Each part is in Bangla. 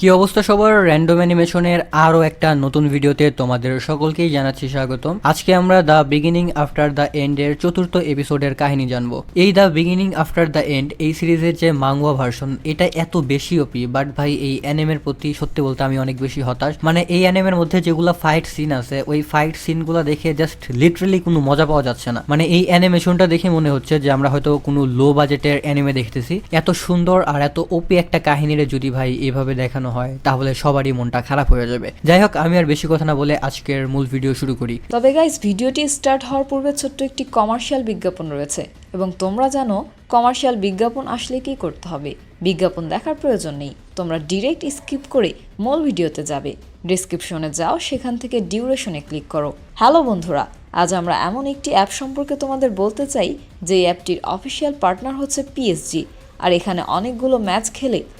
কি অবস্থা সবার? র্যান্ডম অ্যানিমেশনের আরও একটা নতুন ভিডিওতে তোমাদের সকলকেই জানাচ্ছি স্বাগতম। আজকে আমরা the beginning after the end এর চতুর্থ এপিসোডের কাহিনী জানব। এই the beginning after the end এই সিরিজের যে মাঙ্গুয়া ভার্সন এটা এত বেশি ওপি বাট ভাই এই অ্যানিমের প্রতি সত্যি বলতে আমি অনেক বেশি হতাশ। মানে এই অ্যানিমের মধ্যে যেগুলো ফাইট সিন আছে, ওই ফাইট সিনগুলো দেখে জাস্ট লিটারেলি কোনো মজা পাওয়া যাচ্ছে না। মানে এই অ্যানিমেশনটা দেখে মনে হচ্ছে যে আমরা হয়তো কোনো লো বাজেটের অ্যানিমে দেখতেছি। এত সুন্দর আর এত ওপি একটা কাহিনীরে যদি ভাই এভাবে দেখানো হয়, তাহলে সবারই মনটা খারাপ হয়ে যাবে। যাই হোক, আমি আর বেশি কথা না বলে আজকের মূল ভিডিও শুরু করি। তবে গাইজ ভিডিওটি স্টার্ট হওয়ার পূর্বে ছোট্ট একটি কমার্শিয়াল বিজ্ঞাপন রয়েছে। এবং তোমরা জানো কমার্শিয়াল বিজ্ঞাপন আসলে কি করতে হবে? বিজ্ঞাপন দেখার প্রয়োজন নেই। তোমরা ডিরেক্ট স্কিপ করে মূল ভিডিওতে যাবে। ডিসক্রিপশনে যাও, সেখান থেকে ডিউরেশনে ক্লিক করো। হ্যালো বন্ধুরা, আজ আমরা এমন একটি অ্যাপ সম্পর্কে তোমাদের বলতে চাই যে অ্যাপটির অফিসিয়াল পার্টনার হচ্ছে পিএসজি আর এখানে অনেকগুলো ম্যাচ খেলে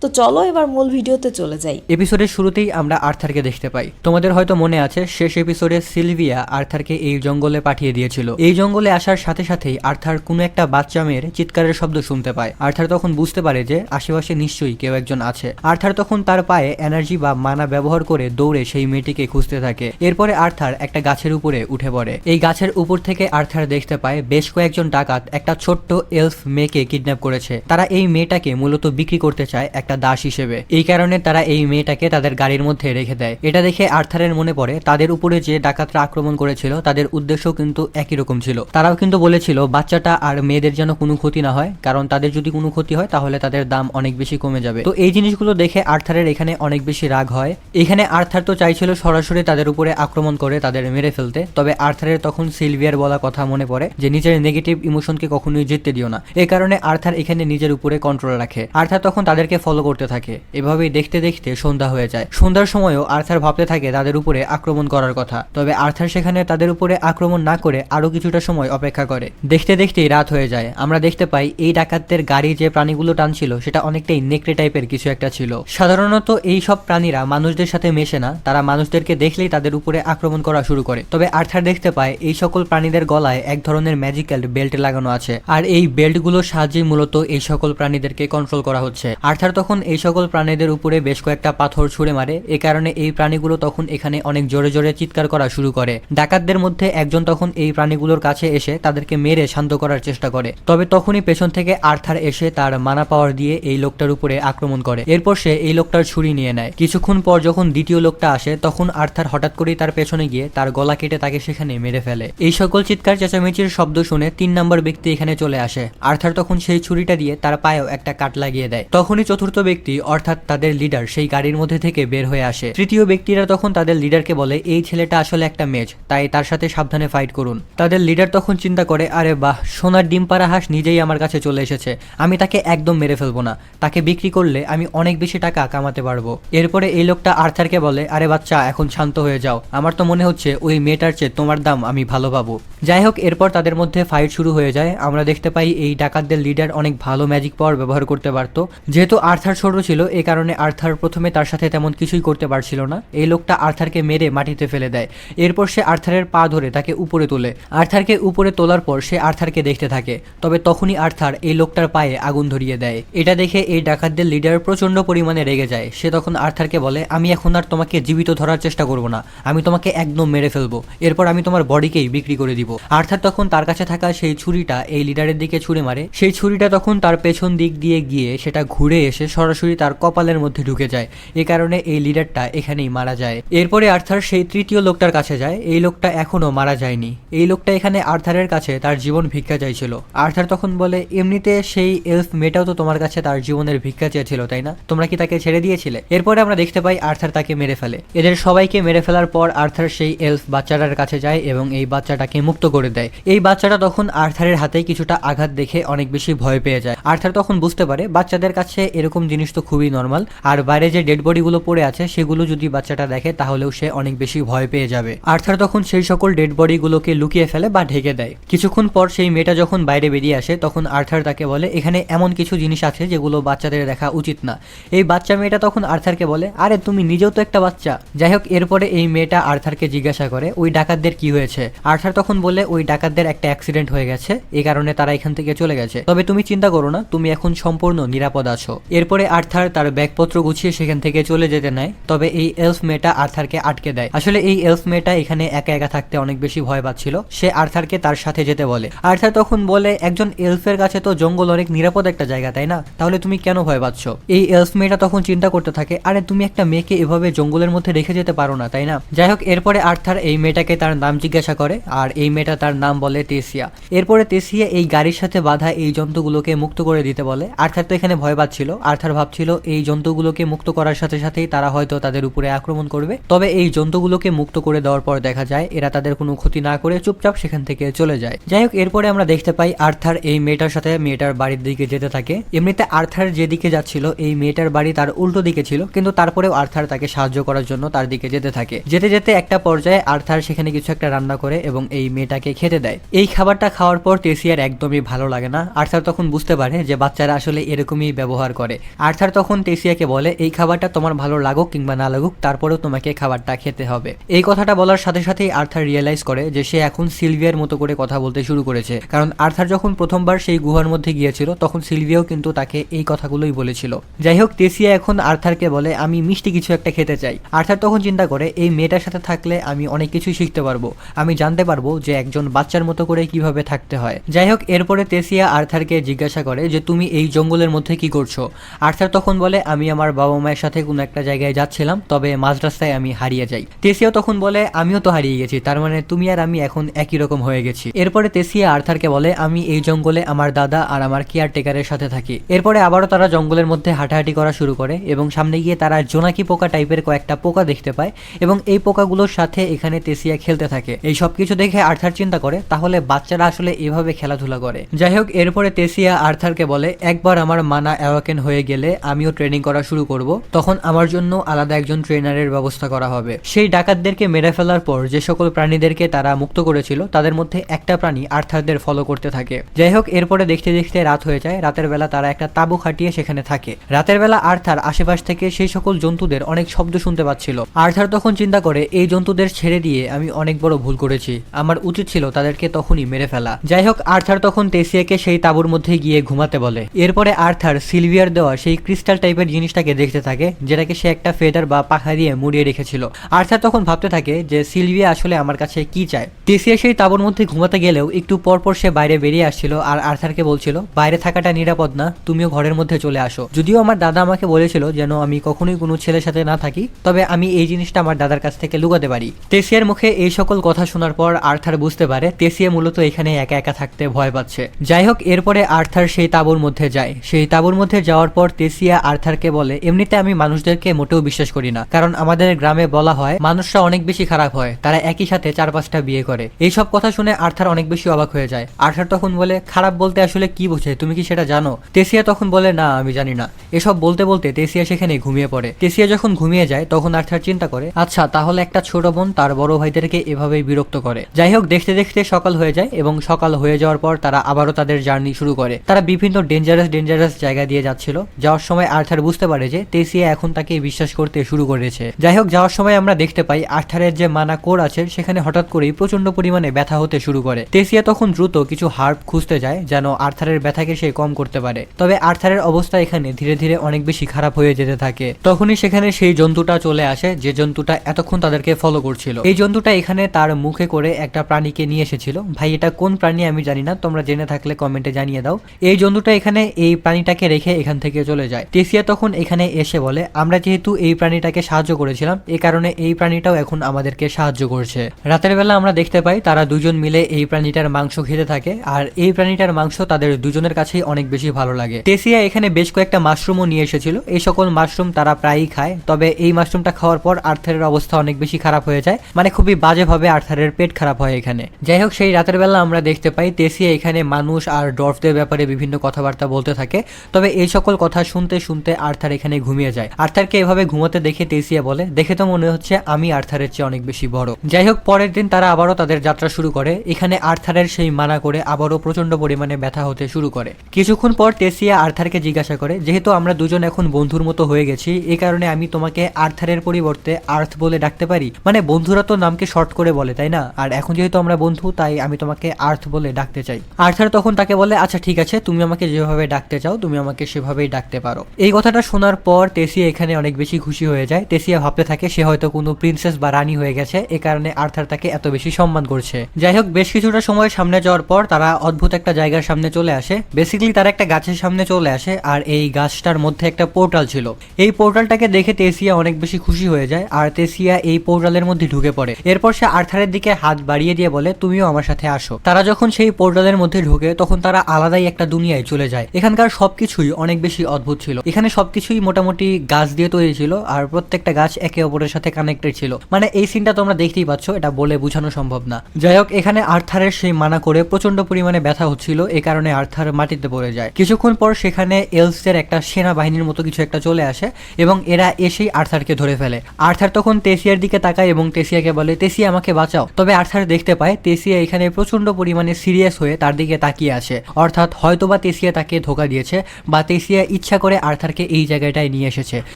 তো চলো এবার মূল ভিডিওতে চলে যাই। এপিসোডের শুরুতেই আমরা আর্থারকে দেখতে পাই। তোমাদের হয়তো মনে আছে, শেষ এপিসোডে সিলভিয়া আর্থারকে এই জঙ্গলে পাঠিয়ে দিয়েছিল। এই জঙ্গলে আসার সাথে সাথেই আর্থার কোনো একটা বাচ্চা মেয়ের চিৎকারের শব্দ শুনতে পায়। আর্থার তখন বুঝতে পারে যে আশেপাশে নিশ্চয়ই কেউ একজন আছে। আর্থার তখন তার পায়ে এনার্জি বা মানা ব্যবহার করে দৌড়ে সেই মেয়েটিকে খুঁজতে থাকে। এরপরে আর্থার একটা গাছের উপরে উঠে পড়ে। এই গাছের উপর থেকে আর্থার দেখতে পায়, বেশ কয়েকজন ডাকাত একটা ছোট্ট এলফ মেয়েকে কিডন্যাপ করেছে। তারা এই মেয়েটাকে মূলত বিক্রি করতে চায় দাস হিসেবে। এই কারণে তারা এই মেয়েটাকে তাদের গাড়ির মধ্যে রেখে দেয়। এটা দেখে আর্থারের মনে পড়ে, তাদের উপরে যে ডাকাতরা আক্রমণ করেছিল, তাদের উদ্দেশ্য কিন্তু একই রকম ছিল। তারাও কিন্তু বলেছিল, বাচ্চাটা আর মেয়েদের যেন কোনো ক্ষতি না হয়, কারণ তাদের যদি কোনো ক্ষতি হয়, তাহলে তাদের দাম অনেক বেশি কমে যাবে। তো এই জিনিসগুলো দেখে আর্থারের এখানে অনেক বেশি রাগ হয়। এখানে আর্থার তো চাইছিল সরাসরি তাদের উপরে আক্রমণ করে তাদের মেরে ফেলতে, তবে আর্থারের তখন সিলভিয়ার বলা কথা মনে পড়ে যে, নিজের নেগেটিভ ইমোশনকে কখনোই জিততে দিও না। এই কারণে আর্থার এখানে নিজের উপরে কন্ট্রোল রাখে। আর্থার তখন তাদেরকে ফলো করতে থাকে। এভাবেই দেখতে দেখতে সন্ধ্যা হয়ে যায়। সন্ধ্যার সময়ও আর্থার ভাবতে থাকে তাদের উপরে আক্রমণ করার কথা। তবে আর্থার সেখানে তাদের উপরে আক্রমণ না করে আরও কিছুটা সময় অপেক্ষা করে। দেখতে দেখতেই রাত হয়ে যায়। আমরা দেখতে পাই এই ডাকাতদের গাড়ি যে প্রাণীগুলো টানছিল, সেটা অনেকটাই নেকড়ে টাইপের কিছু একটা ছিল। সাধারণত এই সব প্রাণীরা মানুষদের সাথে মেশে না। তারা মানুষদেরকে দেখলেই তাদের উপরে আক্রমণ করা শুরু করে। তবে আর্থার দেখতে পায় এই সকল প্রাণীদের গলায় এক ধরনের ম্যাজিক্যাল বেল্ট লাগানো আছে। আর এই বেল্টগুলোর সাহায্যে মূলত এই সকল প্রাণীদেরকে কন্ট্রোল করা হচ্ছে। আর্থার তখন এই সকল প্রাণীদের উপরে বেশ কয়েকটা পাথর ছুঁড়ে মারে, এ কারণে এই প্রাণীগুলো তখন এখানে অনেক জোরে জোরে চিৎকার করা শুরু করে। ডাকাতদের মধ্যে একজন তখন এই প্রাণীগুলোর কাছে এসে তাদেরকে মেরে শান্ত করার চেষ্টা করে। তবে তখনই পেছন থেকে আর্থার এসে তার মানা পাওয়ার দিয়ে এই লোকটার উপরে আক্রমণ করে। এরপর সে এই লোকটার ছুরি নিয়ে নেয়। কিছুক্ষণ পর যখন দ্বিতীয় লোকটা আসে, তখন আর্থার হঠাৎ করেই তার পেছনে গিয়ে তার গলা কেটে তাকে সেখানে মেরে ফেলে। এই সকল চিৎকার, চেঁচামেচির শব্দ শুনে তিন নম্বর ব্যক্তি এখানে চলে আসে। আর্থার তখন সেই ছুরিটা দিয়ে তার পায়েও একটা কাট লাগিয়ে দেয়। তখনই চতুর্থ ব্যক্তি, অর্থাৎ তাদের লিডার সেই গাড়ির মধ্যে থেকে বের হয়ে আসে। তৃতীয় ব্যক্তিরা তখন তাদের লিডারকে বলে, এই ছেলেটা আসলে একটা মেজ, তাই তার সাথে সাবধানে ফাইট করুন। তাদের লিডার তখন চিন্তা করে, আরে বাহ, সোনার ডিম পাড়া হাঁস নিজেই আমার কাছে চলে এসেছে, আমি তাকে একদম মেরে ফেলব না, তাকে বিক্রি করলে আমি অনেক বেশি টাকা কামাতে পারব। এরপরে এই লোকটা আর্থারকে বলে, আরে বাচ্চা, এখন শান্ত হয়ে যাও, আমার তো মনে হচ্ছে ওই মেয়েটার চেয়ে তোমার দাম আমি ভালো পাবো। যাই হোক, এরপর তাদের মধ্যে ফাইট শুরু হয়ে যায়। আমরা দেখতে পাই, এই ডাকাতদের লিডার অনেক ভালো ম্যাজিক পাওয়ার ব্যবহার করতে পারতো। যেহেতু আর্থার ছোট ছিল এই কারণে আর্থার প্রথমে তার সাথে তেমন কিছুই করতে পারছিল না। এই লোকটা আর্থারকে মেরে মাটিতে ফেলে দেয়। এরপর সে আর্থারের পা ধরে তাকে উপরে তোলে। আর্থারকে উপরে তোলার পর সে আর্থারকে দেখতে থাকে। তবে তখনই আর্থার এই লোকটার পায়ে আগুন ধরিয়ে দেয়। এটা দেখে এই ডাকাতদের লিডার প্রচণ্ড পরিমাণে রেগে যায়। সে তখন আর্থারকে বলে, আমি এখন আর তোমাকে জীবিত ধরার চেষ্টা করব না। আমি তোমাকে একদম মেরে ফেলব। এরপর আমি তোমার বডিকেই বিক্রি করে দিব। আর্থার তখন তার কাছে থাকা সেই ছুরিটা এই লিডারের দিকে ছুঁড়ে মারে। সেই ছুরিটা তখন তার পেছন দিক দিয়ে গিয়ে সেটা ঘুরে এসে সরাসরি তার কপালের মধ্যে ঢুকে যায়। এ কারণে এই লিডারটা এখানেই মারা যায়। এরপরে আর্থার সেই তৃতীয় লোকটার কাছে যায়। এই লোকটা এখনও মারা যায়নি। এই লোকটা এখানে আর্থারের কাছে তার জীবন ভিক্ষা চাইছিল। আর্থার তখন বলে, এমনিতে সেই এলফ মেয়েটাও তো তোমার কাছে তার জীবনের ভিক্ষা চেয়েছিল, তাই না? তোমরা কি তাকে ছেড়ে দিয়েছিলে? এরপরে আমরা দেখতে পাই আর্থার তাকে মেরে ফেলে। এদের সবাইকে মেরে ফেলার পর আর্থার সেই এলফ বাচ্চাটার কাছে যায় এবং এই বাচ্চাটাকে মুক্ত করে দেয়। এই বাচ্চাটা তখন আর্থারের হাতে কিছুটা আঘাত দেখে অনেক বেশি ভয় পেয়ে যায়। আর্থার তখন বুঝতে পারে, বাচ্চাদের কাছে এরকম জিনিস তো খুবই নর্মাল আর বাইরে যে ডেড বডিগুলো পড়ে আছে, সেগুলো যদি বাচ্চাটা দেখে, তাহলেও সে অনেক বেশি ভয় পেয়ে যাবে। আর্থার তখন সেই সকল ডেড বডিগুলোকে লুকিয়ে ফেলে বা ঢেকে দেয়। কিছুক্ষণ পর সেই মেয়েটা যখন বাইরে বেরিয়ে আসে, তখন আর্থার তাকে বলে, এখানে এমন কিছু জিনিস আছে, যেগুলো বাচ্চাদের দেখা উচিত না। এই বাচ্চা মেয়েটা তখন আর্থারকে বলে, আরে, তুমি নিজেও তো একটা বাচ্চা। যাই হোক, এরপরে এই মেয়েটা আর্থারকে জিজ্ঞাসা করে, ওই ডাকাতদের কি হয়েছে? আর্থার তখন বলে, ওই ডাকাতদের একটা অ্যাক্সিডেন্ট হয়ে গেছে। এই কারণে তারা এখান থেকে চলে গেছে। তবে তুমি চিন্তা করো না, তুমি এখন সম্পূর্ণ নিরাপদ আছো। এরপরে আর্থার তার ব্যাগপত্র গুছিয়ে সেখান থেকে চলে যেতে নেয়, তবে এই এলফ মেয়েটা আর্থারকে আটকে দেয়। আসলে এই এলফ মেয়েটা এখানে একা একা থাকতে অনেক বেশি ভয় পাচ্ছিল, সে আর্থারকে তার সাথে যেতে বলে। আর্থার তখন বলে, একজন এলফের কাছে তো জঙ্গল অনেক নিরাপদ একটা জায়গা, তাই না? তাহলে তুমি কেন ভয় পাচ্ছ? এই এলফ মেয়েটা তখন চিন্তা করতে থাকে, আরে, তুমি একটা মেয়েকে এভাবে জঙ্গলের মধ্যে রেখে যেতে পারো না, তাই না? যাই হোক এরপরে আর্থার এই মেয়েটাকে তার নাম জিজ্ঞাসা করে, আর এই মেয়েটা তার নাম বলে তেসিয়া। এরপরে তেসিয়া এই গাড়ির সাথে বাধা এই জন্তুগুলোকে মুক্ত করে দিতে বলে। আর্থার তো এখানে ভয় পাচ্ছিল আর্থার ভাবছিল এই জন্তুগুলোকে মুক্ত করার সাথে সাথেই তারা হয়তো তাদের উপরে আক্রমণ করবে। তবে এই জন্তুগুলোকে মুক্ত করে দেওয়ার পর দেখা যায়, এরা তাদের কোনো ক্ষতি না করে চুপচাপ সেখান থেকে চলে যায়। যাই হোক, এরপরে আমরা দেখতে পাই আর্থার এই মেয়েটার সাথে মেয়েটার বাড়ির দিকে যেতে থাকে। এমনিতে আর্থার যেদিকে যাচ্ছিল, এই মেয়েটার বাড়ি তার উল্টো দিকে ছিল, কিন্তু তারপরেও আর্থার তাকে সাহায্য করার জন্য তার দিকে যেতে থাকে। যেতে যেতে একটা পর্যায়ে আর্থার সেখানে কিছু একটা রান্না করে এবং এই মেয়েটাকে খেতে দেয়। এই খাবারটা খাওয়ার পর তেসিয়ার একদমই ভালো লাগে না। আর্থার তখন বুঝতে পারে যে বাচ্চারা আসলে এরকমই ব্যবহার করে। আর্থার তখন তেসিয়াকে বলে, এই খাবারটা তোমার ভালো লাগুক কিংবা না লাগুক, তারপরেও তোমাকে খাবারটা খেতে হবে। এই কথাটা বলার সাথে সাথেই আর্থার রিয়েলাইজ করে যে সে এখন সিলভিয়ার মতো করে কথা বলতে শুরু করেছে। কারণ আর্থার যখন প্রথমবার সেই গুহার মধ্যে গিয়েছিল, তখন সিলভিয়াও কিন্তু তাকে এই কথাগুলোই বলেছিল। যাই হোক, তেসিয়া এখন আর্থারকে বলে, আমি মিষ্টি কিছু একটা খেতে চাই। আর্থার তখন চিন্তা করে, এই মেয়েটার সাথে থাকলে আমি অনেক কিছুই শিখতে পারব। আমি জানতে পারব যে একজন বাচ্চার মতো করে কীভাবে থাকতে হয়। যাই হোক, এরপরে তেসিয়া আর্থারকে জিজ্ঞাসা করে যে, তুমি এই জঙ্গলের মধ্যে কি করছ? আর্থার তখন বলে, আমি আমার বাবা মায়ের সাথে কোনো একটা জায়গায় যাচ্ছিলাম, তবে মাঝ রাস্তায় আমি হারিয়ে যাই। তেসিয়াও তখন বলে, আমিও তো হারিয়ে গেছি, তার মানে তুমি আর আমি এখন একই রকম হয়ে গেছি। এরপরে তেসিয়া আর্থারকে বলে, আমি এই জঙ্গলে আমার দাদা আর আমার কেয়ারটেকারের সাথে থাকি। এরপরে আবারও তারা জঙ্গলের মধ্যে হাঁটাহাঁটি করা শুরু করে এবং সামনে গিয়ে তারা জোনাকি পোকা টাইপের কয়েকটা পোকা দেখতে পায় এবং এই পোকাগুলোর সাথে এখানে তেসিয়া খেলতে থাকে। এই সব কিছু দেখে আর্থার চিন্তা করে, তাহলে বাচ্চারা আসলে এভাবে খেলাধুলা করে? যাই হোক, এরপরে তেসিয়া আর্থারকে বলে, একবার আমার মানা অ্যাওয়াকেন হয়ে গেলে আমিও ট্রেনিং করা শুরু করব। তখন আমার জন্য আলাদা একজন ট্রেনারের ব্যবস্থা করা হবে। সেই ডাকাতদেরকে মেরে ফেলার পর যে সকল প্রাণীদেরকে তারা মুক্ত করেছিল, তাদের মধ্যে একটা প্রাণী আর্থারদের ফলো করতে থাকে। যাই হোক এরপরে দেখতে দেখতে রাত হয়ে যায়। রাতের বেলা তারা একটা তাবু খাটিয়ে সেখানে থাকে। রাতের বেলা আর্থার আশেপাশ থেকে সেই সকল জন্তুদের অনেক শব্দ শুনতে পাচ্ছিল। আর্থার তখন চিন্তা করে, এই জন্তুদের ছেড়ে দিয়ে আমি অনেক বড় ভুল করেছি। আমার উচিত ছিল তাদেরকে তখনই মেরে ফেলা। যাই হোক আর্থার তখন তেসিয়াকে সেই তাবুর মধ্যে গিয়ে ঘুমাতে বলে। এরপরে আর্থার সিলভিয়ার দেওয়া সেই ক্রিস্টাল টাইপের জিনিসটাকে দেখতে থাকে, যেটাকে সে একটা ফেদার বা পাখা দিয়ে মুড়িয়ে রেখেছিল। আর্থার তখন ভাবতে থাকে যে সিলভিয়া আসলে আমার কাছে কি চায়। তেসিয়া সেই তাবুর মধ্যে ঘুমাতে গেলেও একটু পরপর সে বাইরে বেরিয়ে আসছিল আর আর্থারকে বলছিল, বাইরে থাকাটা নিরাপদ না, তুমিও ঘরের মধ্যে চলে আসো। যদিও আমার দাদা আমাকে বলেছিল যেন আমি কখনোই কোনো ছেলের সাথে না থাকি, তবে আমি এই জিনিসটা আমার দাদার কাছ থেকে লুকাতে পারি। তেসিয়ার মুখে এই সকল কথা শোনার পর আর্থার বুঝতে পারে তেসিয়া মূলত এখানে একা একা থাকতে ভয় পাচ্ছে। যাই হোক, এরপরে আর্থার সেই তাবুর মধ্যে যায়। সেই তাবুর মধ্যে যাওয়ার পর তেসিয়া আর্থারকে বলে, এমনিতে আমি মানুষদেরকে মোটেও বিশ্বাস করি না। কারণ আমাদের গ্রামে বলা হয়, মানুষরা অনেক বেশি খারাপ হয়, তারা একই সাথে চার পাঁচটা বিয়ে করে। এই সব কথা শুনে আর্থার অনেক বেশি অবাক হয়ে যায়। আর্থার তখন বলে, খারাপ বলতে আসলে কি বোঝে? তুমি কি সেটা জানো? তেসিয়া তখন বলে, না, আমি জানি না। এসব বলতে বলতে তেসিয়া সেখানে ঘুমিয়ে পড়ে। তেসিয়া যখন ঘুমিয়ে যায়, তখন আর্থার চিন্তা করে আচ্ছা তাহলে একটা ছোট বোন তার বড় ভাইদেরকে এভাবেই বিরক্ত করে। যাই হোক, দেখতে দেখতে সকাল হয়ে যায় এবং সকাল হয়ে যাওয়ার পর তারা আবারও তাদের জার্নি শুরু করে। তারা বিভিন্ন ডেঞ্জারাস ডেঞ্জারাস জায়গা দিয়ে যাচ্ছিল। যাওয়ার সময় আর্থার বুঝতে পারে যে তেসিয়া এখন তাকে বিশ্বাস করতে শুরু করেছে। যাই হোক যাওয়ার সময় আমরা দেখতে পাই আর্থারের যে মানা কোর আছে, সেখানে হঠাৎ করেই প্রচণ্ড পরিমাণে ব্যথা হতে শুরু করে। তেসিয়া তখন দ্রুত কিছু হার্ব খুঁজতে যায় যেন আর্থারের ব্যথাকে সে কম করতে পারে। তবে আর্থারের অবস্থা এখানে ধীরে ধীরে অনেক বেশি খারাপ হয়ে যেতে থাকে। তখনই সেখানে সেই জন্তুটা চলে আসে, যে জন্তুটা এতক্ষণ তাদেরকে ফলো করছিল। এই জন্তুটা এখানে তার মুখে করে একটা প্রাণীকে নিয়ে এসেছিল। ভাই, এটা কোন প্রাণী আমি জানি না, তোমরা জেনে থাকলে কমেন্টে জানিয়ে দাও। এই জন্তুটা এখানে এই প্রাণীটাকে রেখে এখান থেকে দিকে চলে যায়। টেসিয়া তখন এখানে এসে বলে, আমরা যেহেতু এই প্রাণীটাকে সাহায্য করেছিলাম, এ কারণে এই প্রাণীটাও এখন আমাদেরকে সাহায্য করছে। রাতের বেলা আমরা দেখতে পাই তারা দুজন মিলে এই প্রাণীটার মাংস খেতে থাকে, আর এই প্রাণীটার মাংস তাদের দুজনের কাছেই অনেক বেশি ভালো লাগে। টেসিয়া এখানে বেশ কয়েকটা মাশরুমও নিয়ে এসেছিল। এই সকল মাশরুম তারা প্রায়ই খায়, তবে এই মাশরুমটা খাওয়ার পর আর্থারের অবস্থা অনেক বেশি খারাপ হয়ে যায় মানে খুবই বাজেভাবে আর্থারের পেট খারাপ হয় এখানে। যাই হোক, সেই রাতের বেলা আমরা দেখতে পাই তেসিয়া এখানে মানুষ আর ডর্ফদের ব্যাপারে বিভিন্ন কথাবার্তা বলতে থাকে, তবে এই সকল কথা শুনতে শুনতে আর্থার এখানে ঘুমিয়ে যায়। আর্থারকে এভাবে ঘুমাতে দেখে তেসিয়া বলে, দেখে তো মনে হচ্ছে আমি আর্থারের চেয়ে অনেক বেশি বড়। যাই হোক, পরের দিন তারা আবারও তাদের যাত্রা শুরু করে। এখানে আর্থারের সেই মানা করে আবারও প্রচণ্ড পরিমাণে ব্যথা হতে শুরু করে। কিছুক্ষণ পর টেসিয়া আর্থারকে জিজ্ঞাসা করে, যেহেতু আমরা দুজন এখন বন্ধুর মতো হয়ে গেছি এই কারণে আমি তোমাকে আর্থারের পরিবর্তে আর্থ বলে ডাকতে পারি? মানে বন্ধুরা তো নামকে শর্ট করে বলে, তাই না? আর এখন যেহেতু আমরা বন্ধু, তাই আমি তোমাকে আর্থ বলে ডাকতে চাই। আর্থার তখন তাকে বলে আচ্ছা ঠিক আছে, তুমি আমাকে যেভাবে ডাকতে চাও, তুমি আমাকে সেভাবেই ডাকতে পারো। এই কথাটা শোনার পর তেসিয়া এখানে অনেক বেশি খুশি হয়ে যায়। তেসিয়া ভাবতে থাকে সে হয়তো কোনো প্রিন্সেস বা রানী হয়ে গেছে। এ কারণে আর্থার তাকে এত বেশি সম্মান করছে। যাই হোক, বেশ কিছুটা সময় সামনে যাওয়ার পর তারা অদ্ভুত একটা জায়গার সামনে চলে আসে। বেসিক্যালি তারা একটা গাছের সামনে চলে আসে আর এই গাছটার মধ্যে একটা পোর্টাল ছিল। এই পোর্টালটাকে দেখে তেসিয়া অনেক বেশি খুশি হয়ে যায় আর তেসিয়া এই পোর্টালের মধ্যে ঢুকে পড়ে। এরপর সে আর্থারের দিকে হাত বাড়িয়ে দিয়ে বলে, তুমিও আমার সাথে আসো। তারা যখন সেই পোর্টালের মধ্যে ঢুকে, তখন তারা আলাদাই একটা দুনিয়ায় চলে যায়। এখানকার সবকিছুই অনেক বেশি অদ্ভুত ছিল। এখানে সবকিছুই মোটামুটি গাছ দিয়ে তৈরি ছিল আর প্রত্যেকটা গাছ একে অপরের সাথে কানেক্টেড ছিল। মানে এই সিনটা তোমরা দেখতেই পাচ্ছ, এটা বলে বোঝানো সম্ভব না। যাই হোক, এখানে আর্থারের সেই মানা করে প্রচণ্ড পরিমাণে ব্যথা হচ্ছিল এই কারণে আর্থার মাটিতে পড়ে যায়। কিছুক্ষণ পর সেখানে এলসের একটা সেনাবাহিনীর মতো কিছু একটা চলে আসে এবং এরা এসেই আর্থারকে ধরে ফেলে। আর্থার তখন তেসিয়ার দিকে তাকায় এবং তেসিয়াকে বলে, তেসিয়া, আমাকে বাঁচাও। তবে আর্থার দেখতে পায়, তেসিয়া এখানে প্রচণ্ড পরিমাণে সিরিয়াস হয়ে তার দিকে তাকিয়ে আসে অর্থাৎ হয়তোবা তেসিয়া তাকে ধোকা দিয়েছে বা তেসিয়া ইচ্ছা করে আর্থারকে এই জায়গাটায় নিয়ে এসেছে।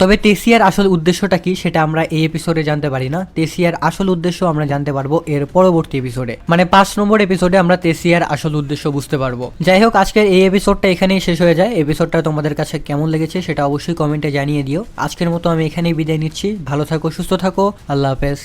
তবে তেসিয়ার আসল উদ্দেশ্যটা কি সেটা আমরা এই এপিসোডে জানতে পারি না। তেসিয়ার আসল উদ্দেশ্য আমরা জানতে পারব এর পরবর্তী এপিসোডে মানে পাঁচ নম্বর এপিসোডে আমরা তেসিয়ার আসল উদ্দেশ্য বুঝতে পারব। যাই হোক, আজকের এই এপিসোডটা এখানেই শেষ হয়ে যায়। এপিসোডটা তোমাদের কাছে কেমন লেগেছে সেটা অবশ্যই কমেন্টে জানিয়ে দিও। আজকের মতো আমি এখানেই বিদায় নিচ্ছি। ভালো থাকো, সুস্থ থাকো। আল্লাহ হাফেজ।